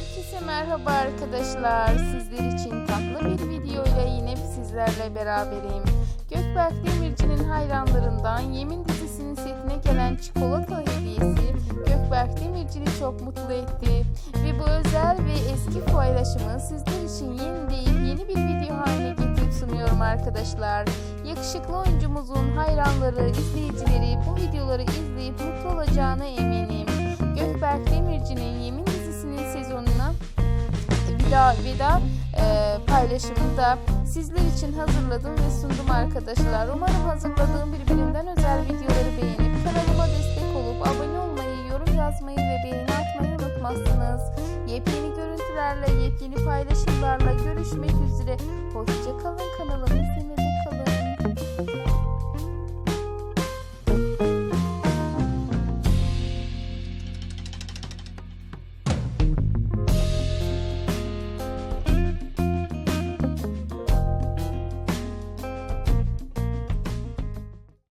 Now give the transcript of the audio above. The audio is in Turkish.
Herkese merhaba arkadaşlar. Sizler için tatlı bir videoyla yine sizlerle beraberim. Gökberk Demirci'nin hayranlarından Yemin dizisinin setine gelen çikolata hediyesi Gökberk Demirci'ni çok mutlu etti. Ve bu özel ve eski paylaşımı sizler için yeni değil yeni bir video haline getirip sunuyorum arkadaşlar. Yakışıklı oyuncumuzun hayranları, izleyicileri bu videoları izleyip mutlu olacağına eminim. Veda, veda e, paylaşımını da sizler için hazırladım ve sundum arkadaşlar. Umarım hazırladığım birbirinden özel videoları beğenip kanalıma destek olup abone olmayı, yorum yazmayı ve beğeni atmayı unutmazsınız. Yepyeni görüntülerle, yepyeni paylaşımlarla görüşmek üzere. Hoşçakalın.